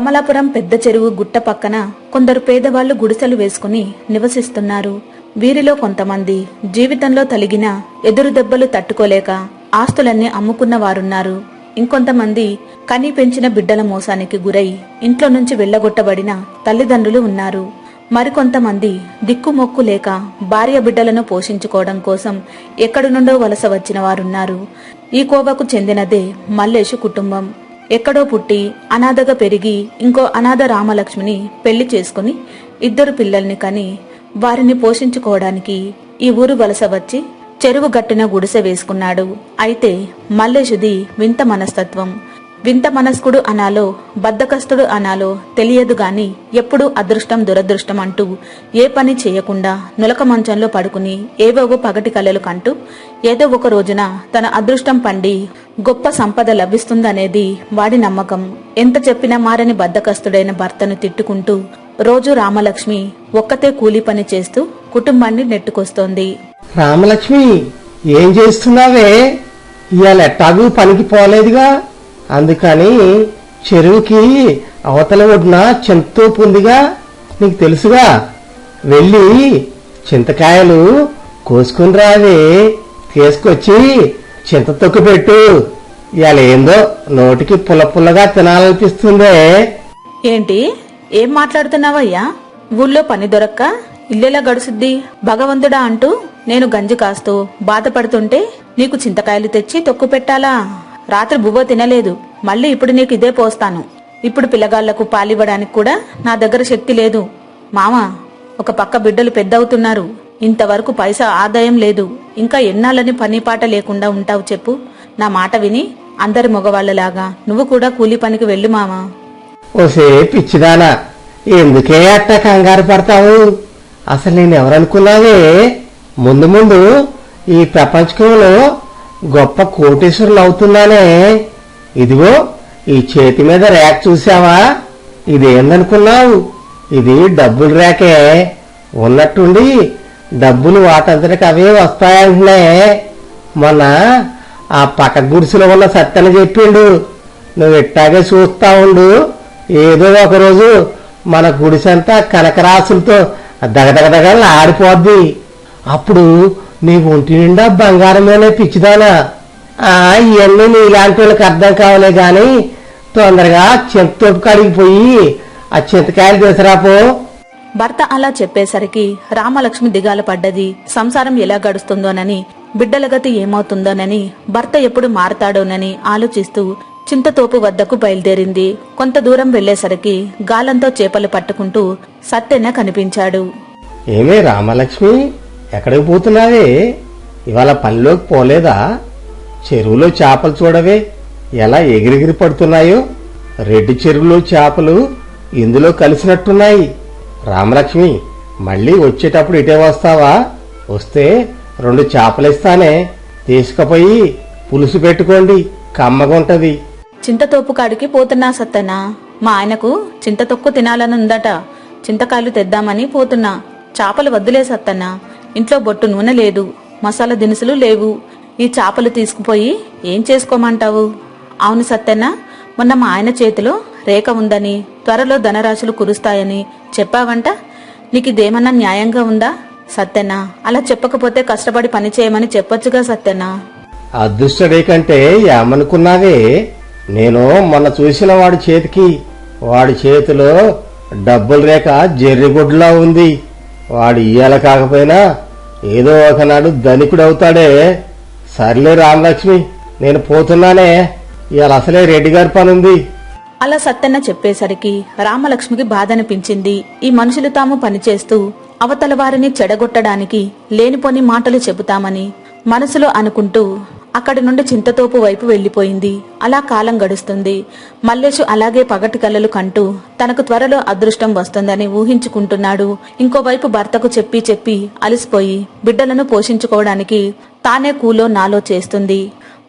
కమలాపురం పెద్ద చెరువు గుట్ట పక్కన కొందరు పేదవాళ్ళు గుడిసెలు వేసుకుని నివసిస్తున్నారు. వీరిలో కొంతమంది జీవితంలో తలిగిన ఎదురు దెబ్బలు తట్టుకోలేక ఆస్తులన్నీ అమ్ముకున్న వారున్నారు. ఇంకొంతమంది కని పెంచిన బిడ్డల మోసానికి గురై ఇంట్లో నుంచి వెళ్ళగొట్టబడిన తల్లిదండ్రులు ఉన్నారు. మరికొంతమంది దిక్కుమొక్కు లేక భార్య బిడ్డలను పోషించుకోవడం కోసం ఎక్కడి నుండో వలస వచ్చిన వారున్నారు. ఈ కోవకు చెందినదే మల్లేషు కుటుంబం. ఎక్కడో పుట్టి అనాథగా పెరిగి ఇంకో అనాథ రామలక్ష్మిని పెళ్ళి చేసుకుని ఇద్దరు పిల్లల్ని కని వారిని పోషించుకోవడానికి ఈ ఊరు వలస వచ్చి చెరువు గట్టున గుడిసె వేసుకున్నాడు. అయితే మల్లేషుది వింత మనస్తత్వం. వింత మనస్కుడు అనాలో బద్దకస్తుడు అనాలో తెలియదు గాని ఎప్పుడూ అదృష్టం దురదృష్టం అంటూ ఏ పని చేయకుండా నులక మంచంలో పడుకుని ఏవేవో పగటి కలలు కంటూ ఏదో ఒక రోజున తన అదృష్టం పండి గొప్ప సంపద లభిస్తుందనేది వాడి నమ్మకం. ఎంత చెప్పినా మారని బద్దకస్తుడైన భర్తను తిట్టుకుంటూ రోజు రామలక్ష్మి ఒక్కతే కూలి పని చేస్తూ కుటుంబాన్ని నెట్టుకొస్తోంది. రామలక్ష్మి ఏం చేస్తున్నావే? ఇవాళ ఎట్టాగూ పనికి పోలేదుగా? అందుకని చెరువుకి అవతల ఒడ్డున చింతతోపు ఉందిగా నీకు తెలుసుగా. వెళ్ళి చింతకాయలు కోసుకుని రావే తీసుకొచ్చి చింత తొక్కు పెట్టు. ఇవాళ ఏందో నోటికి పుల్ల పుల్లగా తినాలనిపిస్తుందే. ఏంటి? ఏం మాట్లాడుతున్నావయ్యా? ఊళ్ళో పని దొరక్క? ఇల్లెలా గడుసుద్ది? భగవంతుడా అంటూ నేను గంజి కాస్తూ బాధపడుతుంటే నీకు చింతకాయలు తెచ్చి తొక్కు పెట్టాలా? రాత్రి బువ్వ తినలేదు. మళ్ళీ ఇప్పుడు నీకు ఇదే పోస్తాను. ఇప్పుడు పిల్లగాళ్ళకు పాలివ్వడానికి కూడా నా దగ్గర శక్తి లేదు. మామ ఒక పక్క బిడ్డలు పెద్దవుతున్నారు. ఇంతవరకు పైసా ఆదాయం లేదు. ఇంకా ఎన్నాళ్ళని పని పాట లేకుండా ఉంటావు చెప్పు. నా మాట విని అందరి మగవాళ్ళలాగా నువ్వు కూడా కూలి పనికి వెళ్ళు మామా. ఓసే పిచ్చిదానా ఎందుకే అట్ట కంగారు పడతావు? అసలు నేను ఎవరనుకున్నావే? ముందు ముందు ఈ ప్రపంచంలో గొప్ప కోటేశ్వరులు అవుతున్నానే. ఇదిగో ఈ చేతి మీద ర్యాక్ చూసావా ఇదేందనుకున్నావు? ఇది డబ్బులు రేకే ఉన్నట్టుండి డబ్బులు వాటంతటికి అవే వస్తాయంటే మొన్న ఆ పక్క గుడిసెలో ఉన్న సత్యన చెప్పిండు నువ్వు ఇట్టాగే చూస్తా ఉండు. ఏదో ఒకరోజు మన గుడిసంతా కనకరాసులతో దగదగదగలు ఆడిపోద్ది అప్పుడు నీ ఒంటి నిండా బంగారమేనే పిచ్చిదానా. ఆ ఇవన్నీ నీలాంటి వాళ్ళకి అర్థం కావలే గాని తొందరగా చింతతోపు కాడికి పోయి ఆ చింతకాయలు తీసురాపో భర్త అలా చెప్పేసరికి రామలక్ష్మి దిగాల పడ్డది. సంసారం ఎలా గడుస్తుందోనని బిడ్డల గతి ఏమవుతుందోనని భర్త ఎప్పుడు మారతాడోనని ఆలోచిస్తూ చింతతోపు వద్దకు బయలుదేరింది. కొంత దూరం వెళ్ళేసరికి గాలంతో చేపలు పట్టుకుంటూ సత్తెన్న కనిపించాడు. ఏమే రామలక్ష్మి? ఎక్కడికి పోతున్నావే? ఇవాళ పనిలోకి పోలేదా? చెరువులో చేపలు చూడవే. ఎలా ఎగిరెగిరి పడుతున్నాయో? రెడ్డి చెరువులో చేపలు ఇందులో కలిసినట్టున్నాయి. రామలక్ష్మి మళ్ళీ వచ్చేటప్పుడు ఇటే వస్తావా? వస్తే రెండు చేపలిస్తానే. తీసుకుపోయి పులుసు పెట్టుకోండి. కమ్మగుంటది. చింతతోపు కాడికి పోతున్నా సత్తనా? మా ఆయనకు చింత తొక్క తినాలని ఉందట చింతకాయలు తెద్దామని పోతున్నా. చేపలు వద్దులే సత్తన్నా ఇంట్లో బొట్టు నూనె లేదు మసాలా దినుసులు లేవు. ఈ చాపలు తీసుకుపోయి ఏం చేసుకోమంటావు? అవును సత్తెన్న మొన్న మా ఆయన చేతిలో రేఖ ఉందని త్వరలో ధనరాశులు కురుస్తాయని చెప్పావంట. నీకు ఇదేమన్నా న్యాయంగా ఉందా? సత్యన్న అలా చెప్పకపోతే కష్టపడి పని చేయమని చెప్పొచ్చుగా సత్తెన్న అదృష్టడే కంటే ఏమనుకున్నావే? నేను మొన్న చూసిన వాడి చేతికి వాడి చేతిలో డబ్బుల రేఖ జర్రిగుడ్లా ఉంది. వాడు ఇయ్యాల కాకపోయినా ఏదో ఒకనాడు ధనికుడవుతాడే సర్లే రామలక్ష్మి నేను పోతున్నానే. ఇవాళ అసలే రెడ్డి గారి పనుంది. అలా సత్తెన్న చెప్పేసరికి రామలక్ష్మికి బాధ అనిపించింది ఈ మనుషులు తాము పనిచేస్తూ అవతల వారిని చెడగొట్టడానికి లేనిపోని మాటలు చెబుతామని మనసులో అనుకుంటూ అక్కడి నుండి చింతతోపు వైపు వెళ్ళిపోయింది అలా కాలం గడుస్తుంది. మల్లేషు అలాగే పగటి కలలు కంటూ తనకు త్వరలో అదృష్టం వస్తుందని ఊహించుకుంటున్నాడు. ఇంకోవైపు భర్తకు చెప్పి చెప్పి అలసిపోయి బిడ్డలను పోషించుకోవడానికి తానే కూలో నాలో చేస్తుంది.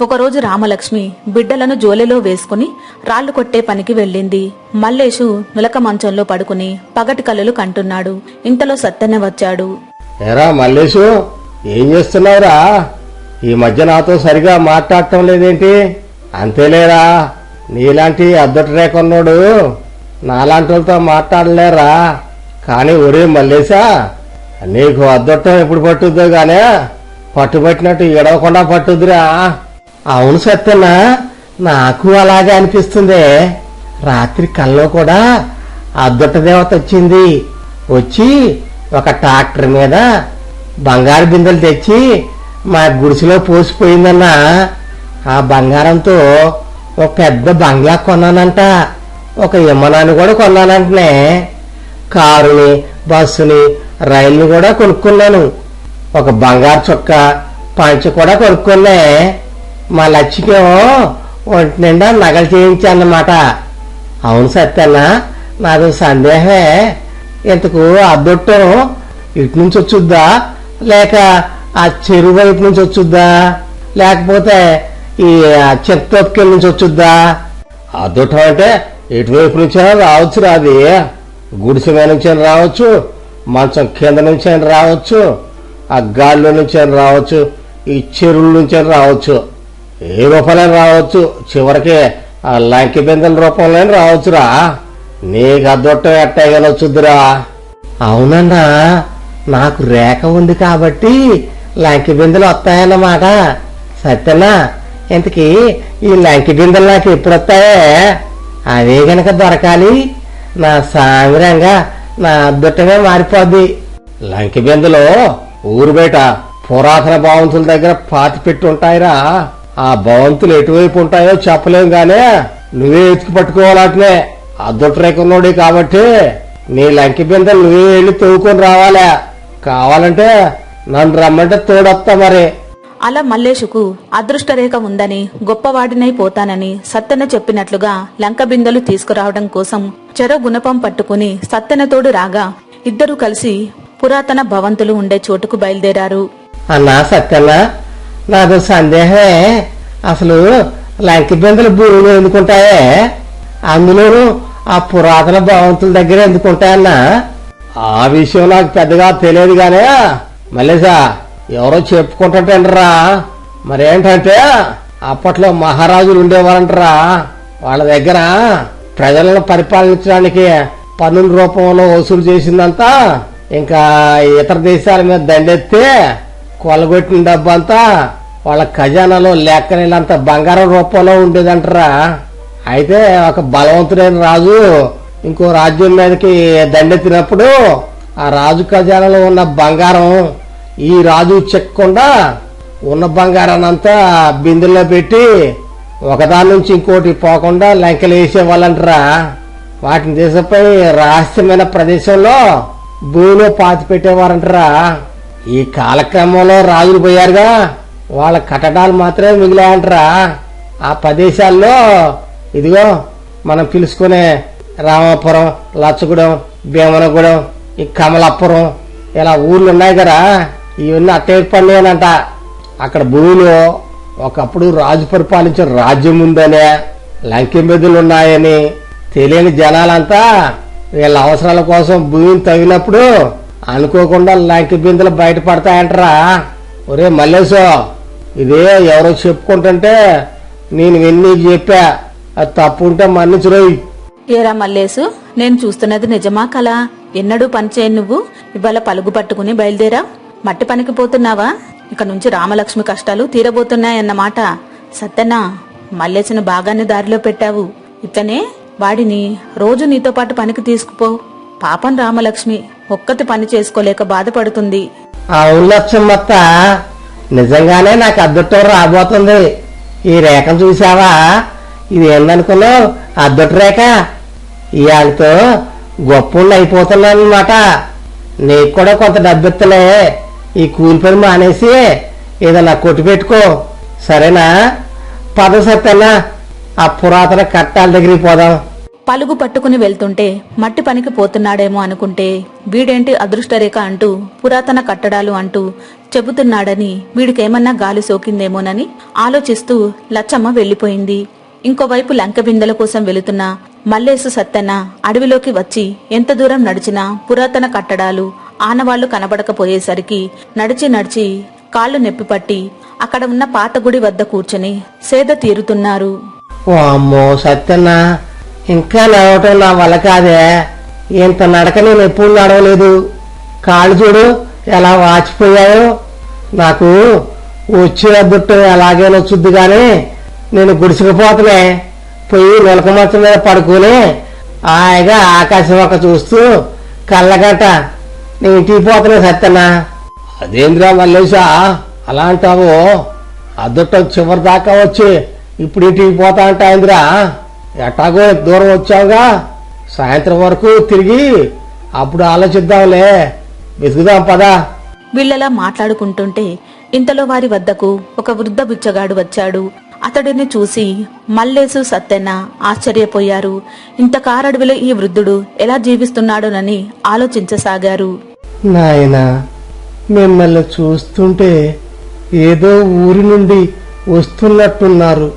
ఒకరోజు రామలక్ష్మి బిడ్డలను జోలెలో వేసుకుని రాళ్ళు కొట్టే పనికి వెళ్ళింది. మల్లేషు నులక మంచంలో పడుకుని పగటి కలలు కంటున్నాడు. ఇంతలో సత్తెన్న వచ్చాడు. మల్లేషు ఏం చేస్తున్నావురా? ఈ మధ్య నాతో సరిగా మాట్లాడటం లేదేంటి? అంతేలేరా. నీలాంటి అద్దటి రేకొన్నోడు నాలాంటి వాళ్ళతో మాట్లాడలేరా? కానీ ఒరే మల్లేశా నీకు అద్దటం ఎప్పుడు పట్టుద్దో గానే పట్టుబట్టినట్టు ఎడవకుండా పట్టుద్దిరా. అవును సత్యన్న నాకు అలాగే అనిపిస్తుంది. రాత్రి కల్లో కూడా అద్దట దేవత వచ్చింది. వచ్చి ఒక ట్రాక్టర్ మీద బంగారు బిందెలు తెచ్చి మా గుడిసెలో పోసిపోయిందన్న ఆ బంగారంతో ఒక పెద్ద బంగ్లా కొన్నానంట. ఒక విమానాన్ని కూడా కొన్నానంటనే. కారుని బస్సుని రైలుని కూడా కొనుక్కున్నాను. ఒక బంగారు చొక్క పంచ కూడా కొనుక్కున్నా మా లచ్చికేమో ఒంటి నిండా నగలు చేయించానమాట అవును సత్యన్న నాది సందేహమే. ఇంతకు అద్దొట్టం ఇటు నుంచి వచ్చుద్దా? లేక ఆ చెరువు వైపు నుంచి వచ్చుద్దా? లేకపోతే ఈ చెత్తొక్కెల నుంచి వచ్చుద్దా? అద్దొట్టం అంటే ఎటువైపు నుంచైనా రావచ్చు రాది. గుడిసె మీద నుంచి అయినా రావచ్చు మంచం కింద నుంచి అయినా రావచ్చు ఆ గాల్లో నుంచి అయినా రావచ్చు ఈ చెరువుల నుంచి రావచ్చు. ఏ రూపంలో రావచ్చు చివరికి ఆ లంకి బిందెల రూపంలో రావచ్చురా. నీకు అద్దొట్టం ఎట్టాగానే వచ్చుద్దిరా. అవునన్నా నాకు రేఖ ఉంది కాబట్టి లంకి బిందెలు వస్తాయన్నమాట. సత్యనా ఇంతకీ ఈ లంకి బిందెలు నాకు ఎప్పుడు వస్తాయే అవే గనక దొరకాలి. నా సామిరంగా నా అద్భుతమే మారిపోద్ది. లంకి బిందెలో ఊరు బయట పురాతన భవంతుల దగ్గర పాతి పెట్టి ఉంటాయిరా. ఆ భవంతులు ఎటువైపు ఉంటాయో చెప్పలేం గానే నువ్వే ఎత్తుకు పట్టుకోవాలట్నే అద్దొట్రేకున్నోడి కాబట్టి నీ లంకి బిందెలు నువ్వే వెళ్ళి తవ్వుకొని రావాలా. కావాలంటే నన్ను రమ్మంటే తోడొస్తా మరి. అలా మల్లేషుకు అదృష్టరేఖ ఉందని గొప్పవాడినై పోతానని సత్తెన చెప్పినట్లుగా లంక బిందెలు తీసుకురావడం కోసం చెరో గుణపం పట్టుకుని సత్తెనతోడు రాగా ఇద్దరూ కలిసి పురాతన భవంతులు ఉండే చోటుకు బయలుదేరారు. అన్నా సత్యన్న నాకు సందేహమే. అసలు లంకి బిందెలు భూమిలో ఎందుకుంటాయే? అందులోనూ ఆ పురాతన భవంతుల దగ్గర ఎందుకుంటాయన్నా? ఆ విషయం నాకు పెద్దగా తెలియదు గానే మల్లేసా ఎవరో చెప్పుకుంటాంటరా మరేంటంటే అప్పట్లో మహారాజులు ఉండేవారంటరా. వాళ్ళ దగ్గర ప్రజలను పరిపాలించడానికి పన్నుల రూపంలో వసూలు చేసిందంతా ఇంకా ఇతర దేశాల మీద దండెత్తే కొలగొట్టిన డబ్బంతా వాళ్ళ ఖజానాలో లెక్కనేంత బంగారం రూపంలో ఉండేదంటరా. అయితే ఒక బలవంతుడైన రాజు ఇంకో రాజ్యం మీదకి దండెత్తినప్పుడు ఆ రాజు ఖజానాలో ఉన్న బంగారం ఈ రాజు చెక్కకుండా ఉన్న బంగారాన్ని అంతా బిందెల్లో పెట్టి ఒకదాని నుంచి ఇంకోటి పోకుండా లంకెలు వేసేవాళ్ళంటరా. వాటిని దేశపై రహస్యమైన ప్రదేశంలో భూమిలో పాతి పెట్టేవారంటరా. ఈ కాలక్రమంలో రాజులు పోయారుగా. వాళ్ళ కట్టడాలు మాత్రమే మిగిలాయంటరా. ఆ ప్రదేశాల్లో ఇదిగో మనం పిలుచుకునే రామాపురం లచ్చగూడెం భీమనగూడెం ఈ కమలాపురం ఇలా ఊర్లు ఉన్నాయి కదా ఇవన్నీ అట్టే పండుగనంట. అక్కడ భూమిలో ఒకప్పుడు రాజు పరిపాలించిన రాజ్యం ఉందనే లంకెమెదులు ఉన్నాయని తెలియని జనాలంతా వీళ్ళ అవసరాల కోసం భూమిని తవ్వినప్పుడు అనుకోకుండా లంకె బిందులు బయటపడతాయంటరా. ఒరే మల్లేశో ఇదే ఎవరో చెప్పుకుంటుంటే నేను విని చెప్పా. అది తప్పు ఉంటే మన్నించురోయ్. ఏరా మల్లేసు నేను చూస్తున్నది నిజమా కలా ఎన్నడూ పనిచేయను నువ్వు ఇవాళ పలుగు పట్టుకుని బయలుదేరా. మట్టి పనికి పోతున్నావా? ఇక నుంచి రామలక్ష్మి కష్టాలు తీరబోతున్నాయన్నమాట సత్తెన్నా. మల్లేసును బాగానే దారిలో పెట్టావు. ఇతనే వాడిని రోజు నీతో పాటు పనికి తీసుకుపో. పాపం రామలక్ష్మి ఒక్కతి పని చేసుకోలేక బాధపడుతుంది. అవును లక్ష్మత్త నిజంగానే నాకు అద్దటం రాబోతుంది. ఈ రేఖను చూసావా ఇది ఏందనుకున్నావు? అద్దటి రేఖ? ఇవాళతో గొప్పళ్ళు అయిపోతున్నాను అనమాట నీకు కూడా కొంత డబ్బిత్తలే. ఈ కూలి పని మానేసి ఏదన్నా కొట్టి పెట్టుకో. సరేనా? పద సత్తన్నా ఆ పురాతన కట్టాల దగ్గరికి పోదాం. పలుగు పట్టుకుని వెళ్తుంటే మట్టి పనికి పోతున్నాడేమో అనుకుంటే వీడేంటి అదృష్టరేఖ అంటూ పురాతన కట్టడాలు అంటూ చెబుతున్నాడని వీడికేమన్నా గాలి సోకిందేమోనని ఆలోచిస్తూ లచ్చమ్మ వెళ్ళిపోయింది ఇంకోవైపు లంక బిందెల కోసం వెళుతున్న మల్లేసు సత్తెన్న అడవిలోకి వచ్చి ఎంత దూరం నడిచినా పురాతన కట్టడాలు ఆనవాళ్ళు కనబడకపోయేసరికి నడిచి నడిచి కాళ్ళు నొప్పిపట్టి అక్కడ ఉన్న పాత గుడి వద్ద కూర్చొని సేద తీరుతున్నారు. ఓ అమ్మో సత్యన్న ఇంకా నడవటం నా వల్ల కాదే. ఇంత నడక నేను ఎప్పుడు నడవలేదు కాళ్ళు చూడు ఎలా వాచిపోయాయో. నాకు వచ్చే బుట్ట ఎలాగే వచ్చుద్ది కానీ నేను గుడిసికపోతలే పోయి నిలక మంచం మీద పడుకుని హాయిగా ఆకాశం ఒక చూస్తూ కళ్ళగంట నేను ఇంటికి పోతున్నా సత్తన్నా అదేంద్రా మల్లేశా అలా అంటావు? అద్దటం చివరి దాకా వచ్చి ఇప్పుడు ఇంటికి పోతా అంటాయింద్రా ఎట్టాగో దూరం వచ్చావుగా. సాయంత్రం వరకు తిరిగి అప్పుడు ఆలోచిద్దాంలే. వెతుకుదాం పదా. వీళ్ళలా మాట్లాడుకుంటుంటే ఇంతలో వారి వద్దకు ఒక వృద్ధ బిచ్చగాడు వచ్చాడు. అతడిని చూసి మల్లేసు సత్తెన్న ఆశ్చర్యపోయారు. ఇంత కారడవిలో ఈ వృద్ధుడు ఎలా జీవిస్తున్నాడోనని ఆలోచించసాగారు. నాయనా మిమ్మల్ని చూస్తుంటే ఏదో ఊరి నుండి వస్తున్నట్టున్నారు.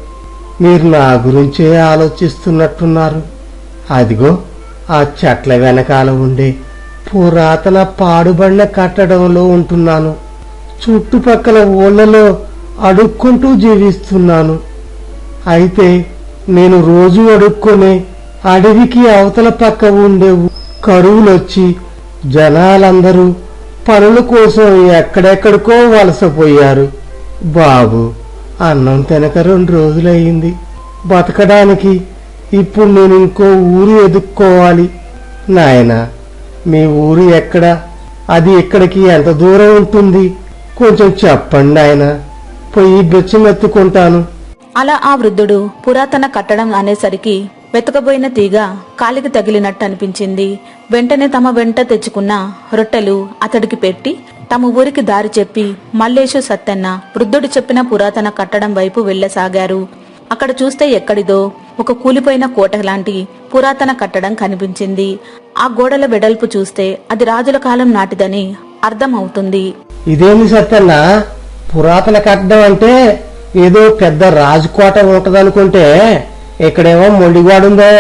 మీరు నా గురించే ఆలోచిస్తున్నట్టున్నారు. అదిగో ఆ చెట్ల వెనకాల ఉండే పురాతన పాడుబడిన కట్టడంలో ఉంటున్నాను. చుట్టుపక్కల ఊళ్ళలో అడుక్కుంటూ జీవిస్తున్నాను. అయితే నేను రోజు అడుక్కునే అడవికి అవతల పక్క ఉండే కరువులొచ్చి జనాలందరూ పనుల కోసం ఎక్కడెక్కడికో వలసపోయారు. బాబు అన్నం తినక రెండు రోజులయ్యింది. బతకడానికి ఇప్పుడు నేను ఇంకో ఊరు ఎదుక్కోవాలి. నాయనా మీ ఊరు ఎక్కడ? అది ఇక్కడికి ఎంత దూరం ఉంటుంది? కొంచెం చెప్పండి నాయనా. పోయి బెచ్చమెత్తుకుంటాను అలా ఆ వృద్ధుడు పురాతన కట్టడం అనేసరికి వెతకబోయిన తీగ కాలికి తగిలినట్టు అనిపించింది వెంటనే తమ వెంట తెచ్చుకున్న రొట్టెలు అతడికి పెట్టి తమ ఊరికి దారి చెప్పి మల్లేషు సత్తెన్న వృద్ధుడు చెప్పిన పురాతన కట్టడం వైపు వెళ్ళసాగారు అక్కడ చూస్తే ఎక్కడిదో ఒక కూలిపోయిన కోట లాంటి పురాతన కట్టడం కనిపించింది. ఆ గోడల వెడల్పు చూస్తే అది రాజుల కాలం నాటిదని అర్థం అవుతుంది ఇదేమి సత్యన్న పురాతన కట్టడం అంటే ఏదో పెద్ద రాజకోట ఉంటదనుకుంటే ఇక్కడేమో మొండిగోడుందే.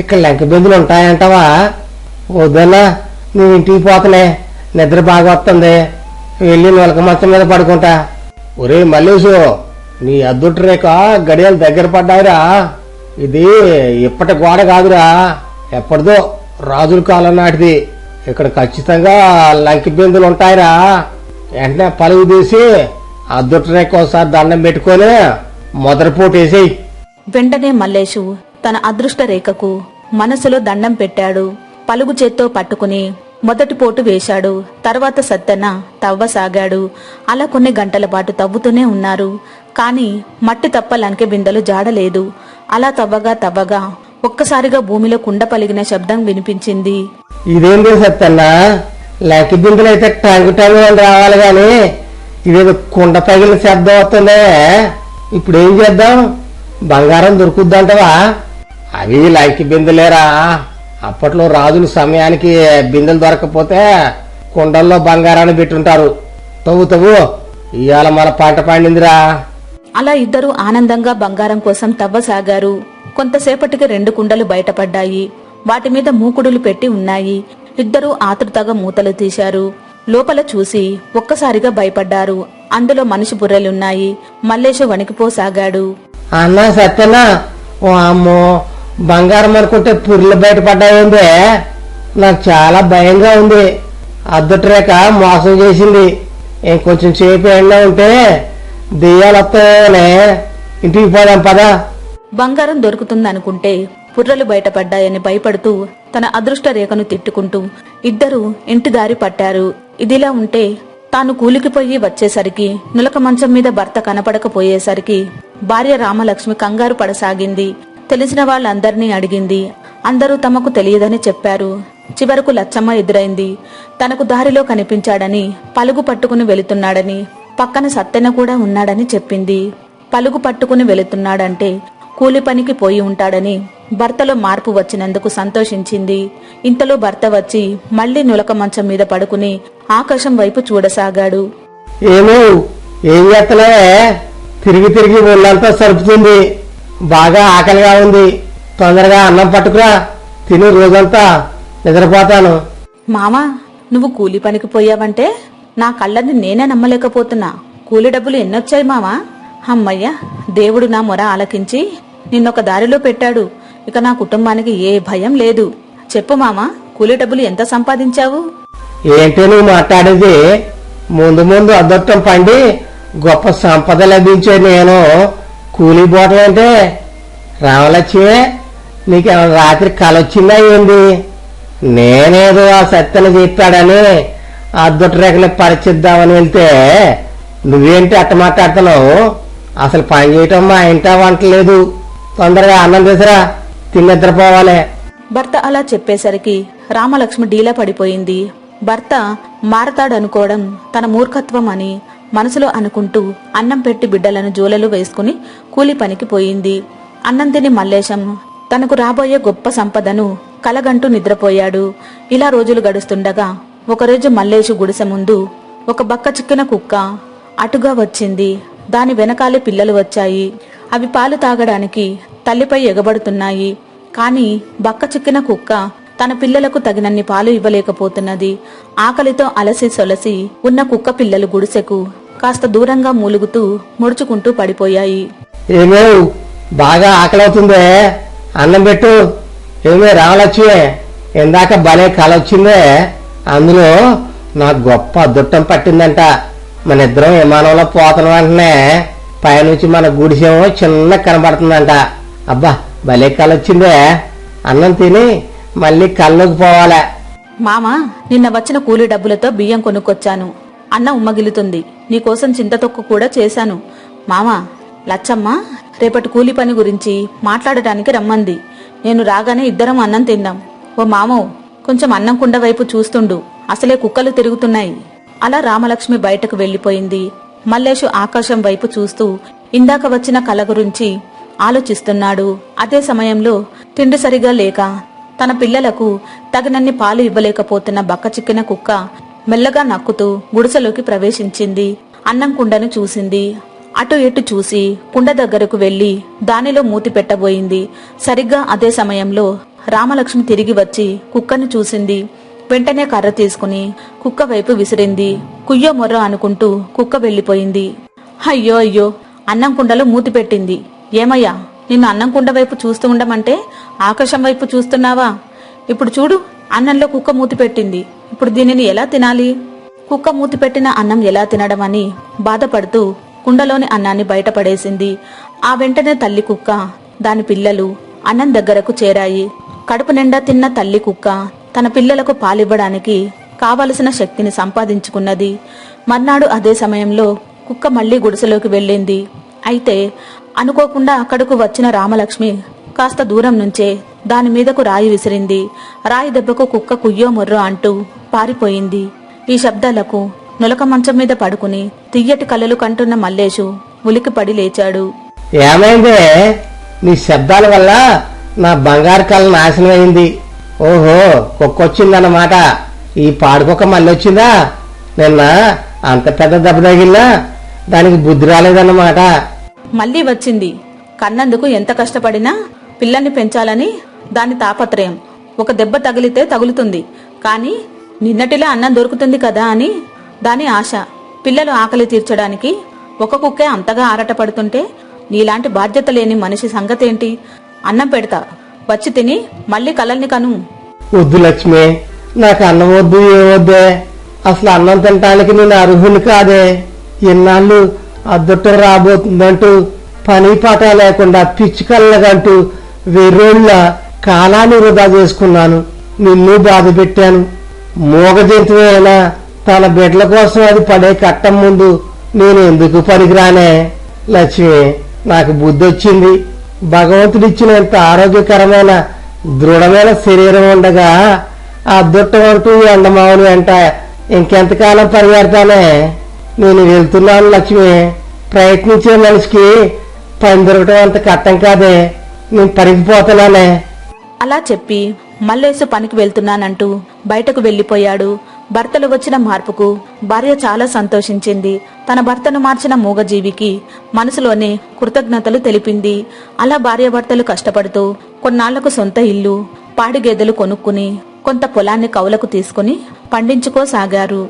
ఇక్కడ లెంక బిందులు ఉంటాయంటావా? వద్దన్నా నువ్వు ఇంటికి పోతలే నిద్ర బాగా వస్తుంది వెళ్ళి నొలక మంచం మీద పడుకుంటా. ఒరే మల్లేశు నీ అద్దుటి రేఖ గడియలు దగ్గర పడ్డావురా ఇది ఇప్పటి గోడ కాదురా. ఎప్పటిదో రాజుల కాలం నాటిది. ఇక్కడ ఖచ్చితంగా లంకి బిందులు ఉంటాయిరా. వెంటనే పలుగు తీసి అద్దుటి రేఖ ఒకసారి దండం పెట్టుకొని మొదటి వేసేయి. వెంటనే మల్లేషు తన అదృష్ట రేఖకు మనసులో దండం పెట్టాడు. పలుగు చేత్తో పట్టుకుని మొదటి పోటు వేశాడు. తర్వాత సత్తెన తవ్వసాగాడు. అలా కొన్ని గంటల పాటు తవ్వుతూనే ఉన్నారు. కాని మట్టి తప్ప లంకె బిందెలు జాడలేదు. అలా తవ్వగా తవ్వగా ఒక్కసారిగా భూమిలో కుండ పలిగిన శబ్దం వినిపించింది. ఇదేంటి సత్తన్న? లంకి బిందులు అయితే టంగు టంగు అని రావాలి కానీ ఇవేదో కుండ తగిలిన శబ్దం వస్తుందే. ఇప్పుడు ఏం చేద్దాం? బంగారం దొరుకుద్దంటవా? అవి లైకి బిందులేరా? అప్పట్లో రాజులు సమయానికి బిందెలు దొరకకపోతే కుండల్లో బంగారాన్ని పెట్టుంటారు. తవ్వు తవ్వు. ఇవాళ మన పంట పండిందిరా. అలా ఇద్దరు ఆనందంగా బంగారం కోసం తవ్వసాగారు. కొంతసేపటికి రెండు కుండలు బయటపడ్డాయి. వాటి మీద మూకుడులు పెట్టి ఉన్నాయి. ఇద్దరూ ఆతృతగా మూతలు తీశారు. లోపల చూసి ఒక్కసారిగా భయపడ్డారు. అందులో మనిషి బుర్రెలున్నాయి. మల్లేషు వణికిపోసాగాడు. అన్నా సత్యనా ఓ అమ్మో బంగారం అనుకుంటే పుర్లు బయటపడ్డాయిందే. నాకు చాలా భయంగా ఉంది. అద్దటి రేఖ మోసం చేసింది. ఇంకొంచెం సేపు ఎండ ఉంటే దెయ్యాలు వస్తాయనే ఇంటికి పోదాం పదా. బంగారం దొరుకుతుందనుకుంటే పుర్రలు బయటపడ్డాయని భయపడుతూ తన అదృష్ట రేఖను తిట్టుకుంటూ ఇద్దరూ ఇంటి దారి పట్టారు. ఇదిలా ఉంటే తాను కూలికిపోయి వచ్చేసరికి నులక మంచం మీద భర్త కనపడకపోయేసరికి భార్య రామలక్ష్మి కంగారు పడసాగింది. తెలిసిన వాళ్ళందరినీ అడిగింది. అందరూ తమకు తెలియదని చెప్పారు. చివరకు లచ్చమ్మ ఎదురైంది. తనకు దారిలో కనిపించాడని పలుగు పట్టుకుని వెళుతున్నాడని పక్కన సత్తెన కూడా ఉన్నాడని చెప్పింది. పలుగు పట్టుకుని వెళుతున్నాడంటే కూలి పనికి పోయి ఉంటాడని భర్తలో మార్పు వచ్చినందుకు సంతోషించింది. ఇంతలో భర్త వచ్చి మళ్ళీ నులక మంచం మీద పడుకుని ఆకాశం వైపు చూడసాగాడు. ఏమో ఏం తిరిగి తిరిగి ఒళ్ళంతా సరుపుతుంది. బాగా ఆకలిగా ఉంది. తొందరగా అన్నం పట్టుకురా. తిని రోజంతా నిద్రపోతాను. మామా నువ్వు కూలి పనికి పోయావంటే నా కళ్ళని నేనే నమ్మలేకపోతున్నా. కూలి డబ్బులు ఎన్నొచ్చాయి మామా అమ్మయ్య దేవుడు నా మొర ఆలకించి నిన్నొక దారిలో పెట్టాడు. ఇక నా కుటుంబానికి ఏ భయం లేదు. చెప్పు మామా కూలి డబ్బులు ఎంత సంపాదించావు? ఏంటి నువ్వు మాట్లాడేది? ముందు ముందు అదృష్టం పండి గొప్ప సంపద లభించే నేను కూలీ పోవటం అంటే నీకు నీకేమైనా రాత్రి కలొచ్చిందా ఏంది? నేనేదో ఆ సత్యను చెప్పాడని ఆ రేఖలు పరిచిద్దామని వెళ్తే నువ్వేంటి అట్ట మాట్లాడుతున్నావు? అసలు పని చేయటం మా ఇంట వంట లేదు. తొందరగా అన్నం చేసిరా తిని భర్త అలా చెప్పేసరికి రామలక్ష్మి డీలా పడిపోయింది. భర్త మారతాడనుకోవడం తన మూర్ఖత్వం అని మనసులో అనుకుంటూ అన్నం పెట్టి బిడ్డలను జోలెలు వేసుకుని కూలి పనికి పోయింది. అన్నం తిని మల్లేశం తనకు రాబోయే గొప్ప సంపదను కలగంటూ నిద్రపోయాడు. ఇలా రోజులు గడుస్తుండగా ఒకరోజు మల్లేషు గుడిసె ముందు ఒక బక్క చిక్కిన కుక్క అటుగా వచ్చింది. దాని వెనకాలే పిల్లలు వచ్చాయి. అవి పాలు తాగడానికి తల్లిపై ఎగబడుతున్నాయి. కానీ బక్క చిక్కిన కుక్క తన పిల్లలకు తగినన్ని పాలు ఇవ్వలేకపోతున్నది. ఆకలితో అలసి సొలసి ఉన్న కుక్క పిల్లలు గుడిసెకు కాస్త దూరంగా మూలుగుతూ ముడుచుకుంటూ పడిపోయాయి. ఏమో బాగా ఆకలవుతుందే? అన్నం పెట్టు. ఏమే రావాలొచ్చివే ఇందాక భలే కలొచ్చిందే. అందులో నాకు గొప్ప అదృష్టం పట్టిందంట. మన ఇద్దరం విమానంలో పోతున్నాం వెంటనే పైనుంచి మన గుడిసేమో చిన్న కనబడుతుందంట. అబ్బా భలే కల వచ్చిందే అన్నం తిని మళ్ళీ కళ్ళకు పోవాలా. మామ నిన్న వచ్చిన కూలి డబ్బులతో బియ్యం కొనుక్కొచ్చాను. అన్న ఉమ్మగిలుతుంది నీకోసం చింతతొక్కు కూడా చేశాను. మామ లచ్చమ్మ రేపటి కూలి పని గురించి మాట్లాడటానికి రమ్మంది. నేను రాగానే ఇద్దరం అన్నం తిందాం ఓ మామో కొంచెం అన్నం కుండ వైపు చూస్తుండు. అసలే కుక్కలు తిరుగుతున్నాయి. అలా రామలక్ష్మి బయటకు వెళ్ళిపోయింది మల్లేషు ఆకాశం వైపు చూస్తూ ఇందాక వచ్చిన కల గురించి ఆలోచిస్తున్నాడు. అదే సమయంలో తిండి సరిగా లేక తన పిల్లలకు తగినన్ని పాలు ఇవ్వలేకపోతున్న బక్కచిక్కిన కుక్క మెల్లగా నక్కుతూ గుడిసెలోకి ప్రవేశించింది. అన్నం కుండను చూసింది. అటు ఇటు చూసి కుండ దగ్గరకు వెళ్ళి దానిలో మూతి పెట్టబోయింది. సరిగ్గా అదే సమయంలో రామలక్ష్మి తిరిగి వచ్చి కుక్కను చూసింది. వెంటనే కర్ర తీసుకుని కుక్క వైపు విసిరింది. కుయ్యో మొర్ర అనుకుంటూ కుక్క వెళ్ళిపోయింది అయ్యో అయ్యో అన్నం కుండలో మూతి పెట్టింది. ఏమయ్యా నిన్ను అన్నం కుండ వైపు చూస్తూ ఉండమంటే ఆకాశం వైపు చూస్తున్నావా? ఇప్పుడు చూడు అన్నంలో కుక్క మూతి పెట్టింది. ఇప్పుడు దీనిని ఎలా తినాలి? కుక్క మూతి పెట్టిన అన్నం ఎలా తినడం అని బాధపడుతూ కుండలోని అన్నాన్ని బయటపడేసింది. ఆ వెంటనే తల్లి కుక్క దాని పిల్లలు అన్నం దగ్గరకు చేరాయి. కడుపు నిండా తిన్న తల్లి కుక్క తన పిల్లలకు పాలివ్వడానికి కావలసిన శక్తిని సంపాదించుకున్నది. మర్నాడు అదే సమయంలో కుక్క మళ్ళీ గుడిసెలోకి వెళ్ళింది. అయితే అనుకోకుండా అక్కడకు వచ్చిన రామలక్ష్మి కాస్త దూరం నుంచే దాని మీదకు రాయి విసిరింది. రాయి దెబ్బకు కుక్క కుయ్యో మొర్రో అంటూ పారిపోయింది. ఈ శబ్దాలకు నులక మంచం మీద పడుకుని తియ్యటి కళ్ళలు కంటున్న మల్లేషు ఉలికిపడి లేచాడు. ఏమైందే? నీ శబ్దాల వల్ల నా బంగారు కళ్ళ నాశనం అయింది ఓహో కుక్కొచ్చిందన్నమాట. ఈ పాడుకొక్క మళ్ళీ వచ్చిందా నిన్న అంత పెద్ద దెబ్బ తగిలినా దానికి బుద్ధి రాలేదన్నమాట. మళ్ళీ వచ్చింది. కన్నందుకు ఎంత కష్టపడినా పిల్లల్ని పెంచాలని దాని తాపత్రయం. ఒక దెబ్బ తగిలితే తగులుతుంది. కానీ నిన్నటిలా అన్నం దొరుకుతుంది కదా అని దాని ఆశ. పిల్లలు ఆకలి తీర్చడానికి ఒక కుక్కే అంతగా ఆరాటపడుతుంటే నీలాంటి బాధ్యత లేని మనిషి సంగతేంటి? అన్నం పెడతా. వచ్చి తిని మళ్ళీ కలల్ని కను. వద్దు లక్ష్మి నాకు అన్నం వద్దు ఏమొద్దే అసలు అన్నం తినటానికి నేను అర్హులు కాదే. ఇన్నాళ్ళు అద్దొట్టం రాబోతుందంటూ పని పాట లేకుండా పిచ్చి వెర్రోళ్ళ కాలాన్ని వృధా చేసుకున్నాను. నిన్ను బాధ పెట్టాను. మూగ జంతువైనా తన బిడ్డల కోసం అది పడే కట్టం ముందు నేను ఎందుకు పనికిరానే? లక్ష్మి నాకు బుద్ధి వచ్చింది భగవంతుడిచ్చినంత ఆరోగ్యకరమైన దృఢమైన శరీరం ఉండగా ఆ దుట్టం అంటూ వెంట ఇంకెంతకాలం పరిగెడతానే? నేను వెళ్తున్నాను లక్ష్మి. ప్రయత్నించే మనిషికి పని దొరకటం అంత కట్టం కాదే. నేను పరిగిపోతున్నానే. అలా చెప్పి మల్లేసు పనికి వెళ్తున్నానంటూ బయటకు వెళ్ళిపోయాడు భర్తలు వచ్చిన మార్పుకు భార్య చాలా సంతోషించింది. తన భర్తను మార్చిన మూగజీవికి మనసులోనే కృతజ్ఞతలు తెలిపింది. అలా భార్యాభర్తలు కష్టపడుతూ కొన్నాళ్ళకు సొంత ఇల్లు పాడి గేదెలు కొనుక్కుని కొంత పొలాన్ని కవులకు తీసుకుని పండించుకోసాగారు.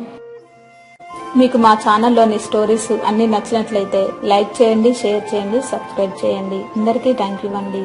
మీకు మా ఛానల్లోని స్టోరీస్ అన్ని నచ్చినట్లయితే లైక్ చేయండి షేర్ చేయండి సబ్స్క్రైబ్ చేయండి. అందరికీ థ్యాంక్ యూ అండి.